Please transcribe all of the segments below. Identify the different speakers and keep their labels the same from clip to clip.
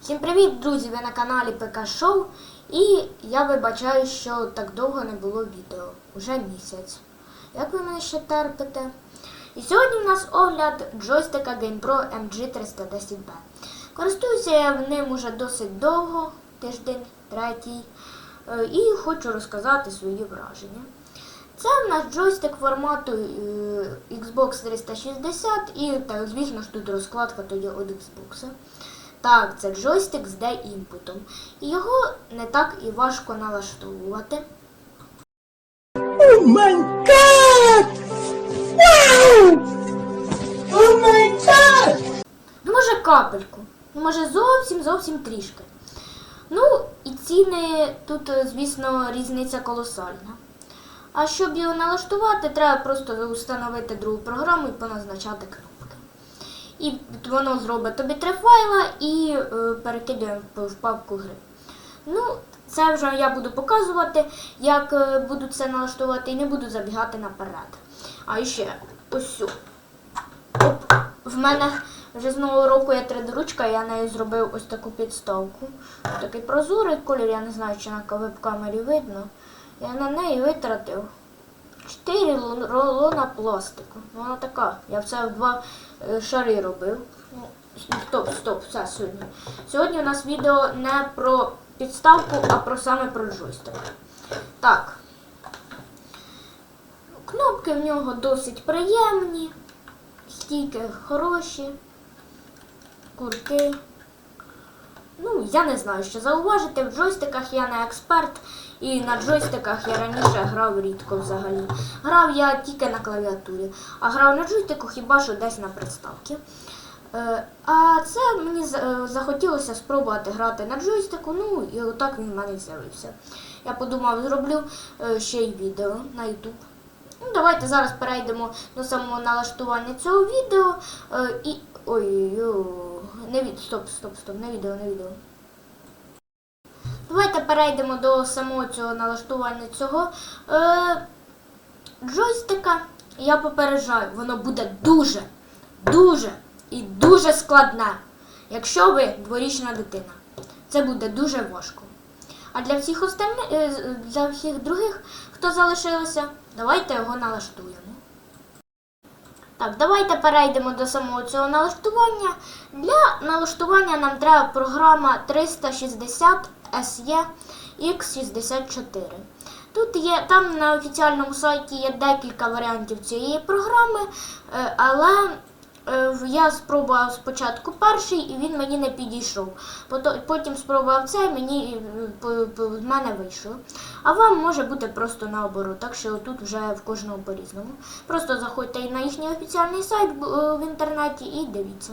Speaker 1: Всім привіт, друзі! Ви на каналі ПК Шоу. І я вибачаю, що так довго не було відео. Уже місяць. Як ви мене ще терпите? І сьогодні в нас огляд джойстика GamePro MG310B. Користуюся я ним уже досить довго, тиждень, третій, Е, і хочу розказати свої враження. Це в нас джойстик формату е, Xbox 360 і, так, звісно ж, тут розкладка тоді від Xbox. Так, це джойстик з D-інпутом. І його не так і важко налаштовувати.
Speaker 2: Oh my god! Wow! Oh my god!
Speaker 1: Ну, може, капельку. Ну, може, зовсім зовсім трішки. Ну, і ціни тут, е, звісно, різниця колосальна. А щоб його налаштувати, треба просто встановити другу програму і поназначати кнопки. І воно зробить тобі три файла і е, перекидає в папку гри. Ну, це вже я буду показувати, як е, буду це налаштувати і не буду забігати наперед. А ще ось. Оп, в мене вже з нового року є 3D-ручка, я нею зробив ось таку підставку. Такий прозорий колір, я не знаю, чи на веб-камері видно. Я на неї витратив 4 лун- рулона пластику. Вона така. Я все в два е, шари робив. Стоп, стоп, все сьогодні. Сьогодні у нас відео не про підставку, а про саме про джойстик. Так. Кнопки в нього досить приємні, стійки хороші, курки. Ну, я не знаю, що зауважити. В джойстиках я не експерт, і на джойстиках я раніше грав рідко взагалі. Грав я тільки на клавіатурі, а грав на джойстику хіба що десь на приставці. Е, А це мені е, захотілося спробувати грати на джойстику, ну і отак він в мене з'явився. Я подумав, зроблю е, ще й відео на YouTube. Ну, давайте зараз перейдемо до самого налаштування цього відео. І. Ой, ой, не від. Стоп, стоп, стоп, не відео, не відео. Давайте перейдемо до самого цього налаштування цього е, джойстика. Я попереджаю, воно буде дуже, дуже і дуже складне, якщо ви дворічна дитина. Це буде дуже важко. А для всіх остальних, е, для всіх других, хто залишилося, давайте його налаштуємо. Так, давайте перейдемо до самого цього налаштування. Для налаштування нам треба програма 360 SE X64. Тут є, там на офіціальному сайті є декілька варіантів цієї програми, е, але я спробував спочатку перший і він мені не підійшов. Потім спробував цей, мені е, в мене вийшло. А вам може бути просто наоборот, так що тут вже в кожного по-різному. Просто заходьте на їхній офіціальний сайт е, в інтернеті і дивіться.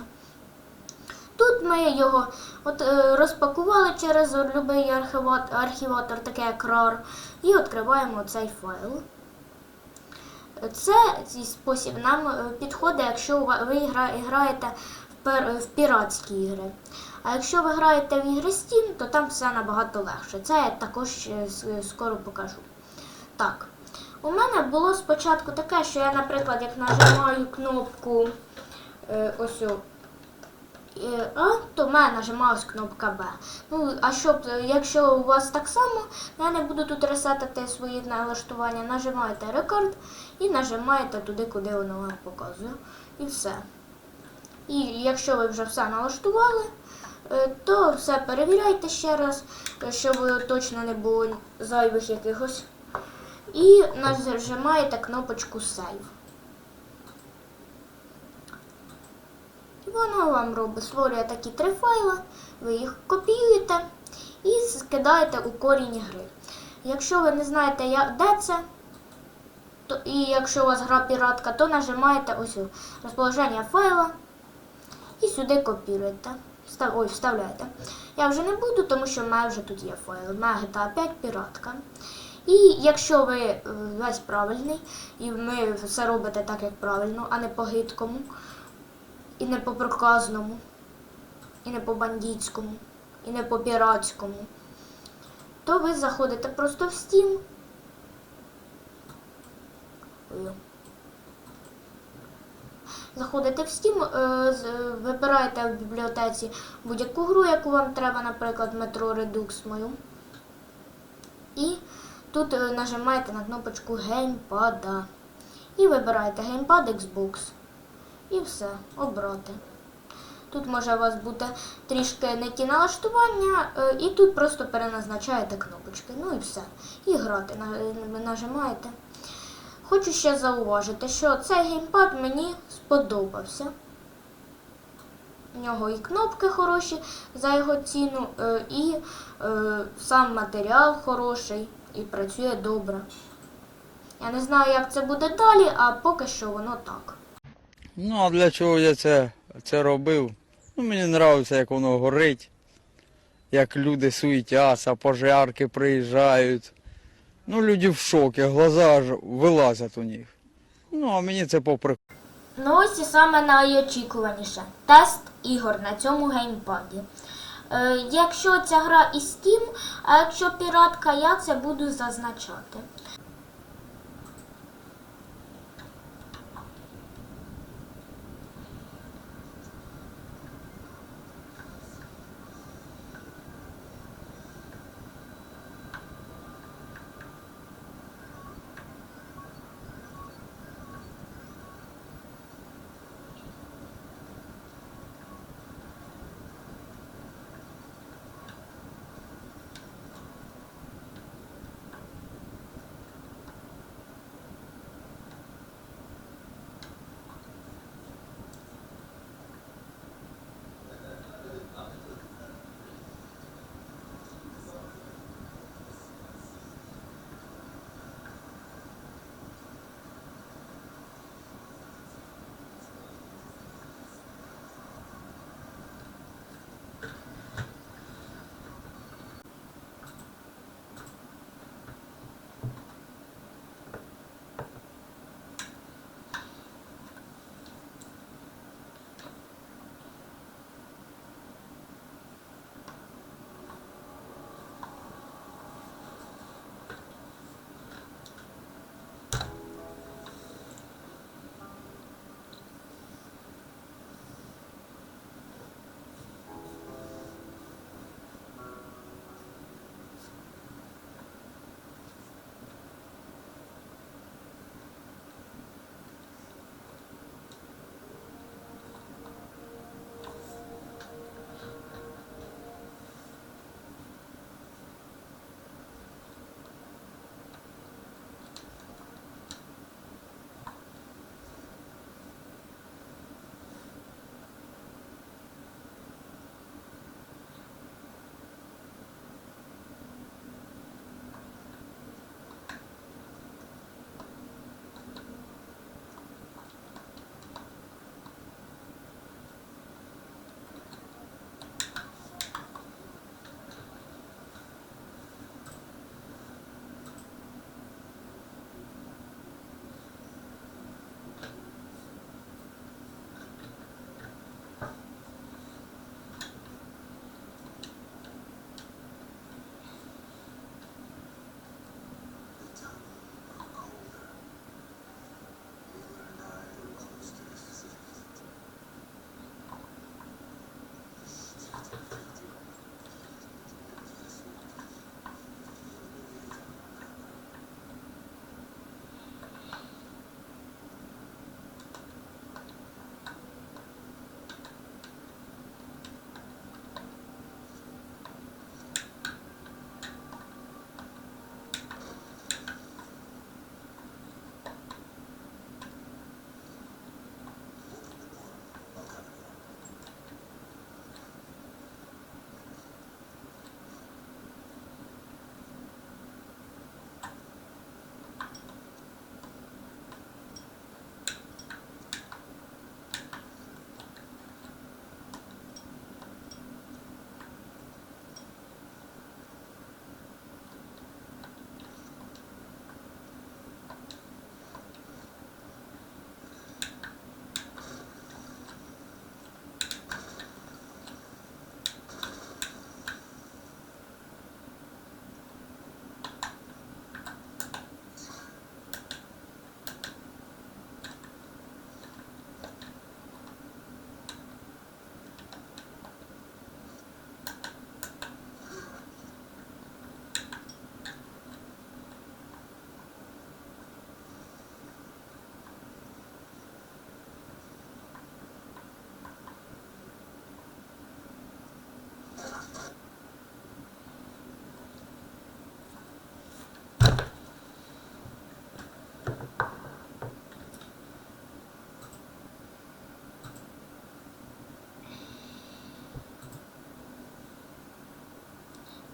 Speaker 1: Тут ми його от, е, розпакували через будь-який архіватор, архіватор, такий як RAR, і відкриваємо цей файл. Це цей спосіб нам е, підходить, якщо ви граєте в, піратські ігри. А якщо ви граєте в ігри Steam, то там все набагато легше. Це я також е, скоро покажу. Так, у мене було спочатку таке, що я, наприклад, як нажимаю кнопку е, ось е, А, то в мене нажималась кнопка Б. Ну, а щоб, е, якщо у вас так само, я не буду тут ресетати свої налаштування, нажимаєте рекорд і нажимаєте туди, куди воно вам показує. І все. І якщо ви вже все налаштували, е, то все перевіряйте ще раз, е, щоб точно не було зайвих якихось. І нажимаєте кнопочку Save. Воно вам робить, створює такі три файли, ви їх копіюєте і скидаєте у корінь гри. Якщо ви не знаєте, де це, то, і якщо у вас гра піратка, то нажимаєте ось розположення файла і сюди копіруєте. Встав, ой, вставляєте. Я вже не буду, тому що в мене вже тут є файл. У мене GTA 5 піратка. І якщо ви е, весь правильний, і ви все робите так, як правильно, а не по гидкому, і не по проказному, і не по бандитському, і не по піратському, то ви заходите просто в Steam. Заходите в Steam, е, вибираєте в бібліотеці будь-яку гру, яку вам треба, наприклад, Metro Redux мою. І тут е, нажимаєте на кнопочку геймпада. І вибираєте геймпад Xbox. І все, обрати. Тут може у вас бути трішки не ті налаштування, е, і тут просто переназначаєте кнопочки. Ну і все. І грати нажимаєте. Хочу ще зауважити, що цей геймпад мені сподобався. У нього і кнопки хороші за його ціну, е, і е, сам матеріал хороший і працює добре. Я не знаю, як це буде далі, а поки що воно так.
Speaker 3: Ну, а для чого я це, це робив? Ну, мені подобається, як воно горить, як люди суетяться, пожарки приїжджають. Ну, люди в шокі, глаза аж вилазять у них. Ну, а мені це попри.
Speaker 1: Ну ось і саме найочікуваніше тест ігор на цьому геймпаді. Е, якщо ця гра і Steam, а якщо піратка, я це буду зазначати.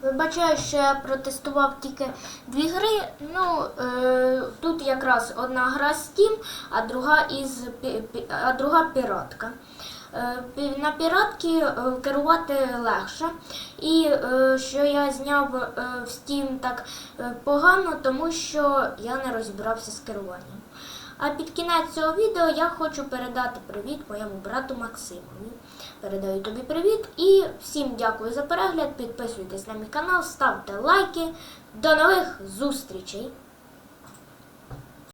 Speaker 1: Вибачаю, що я протестував тільки дві гри. Ну, е, тут якраз одна гра Steam, а друга із а друга піратка. Е, На піратки е, керувати легше. І е, що я зняв в Steam так погано, тому що я не розібрався з керуванням. А під кінець цього відео я хочу передати привіт моєму брату Максимові. Передаю тобі привіт і всім дякую за перегляд. Підписуйтесь на мій канал, ставте лайки. До нових зустрічей!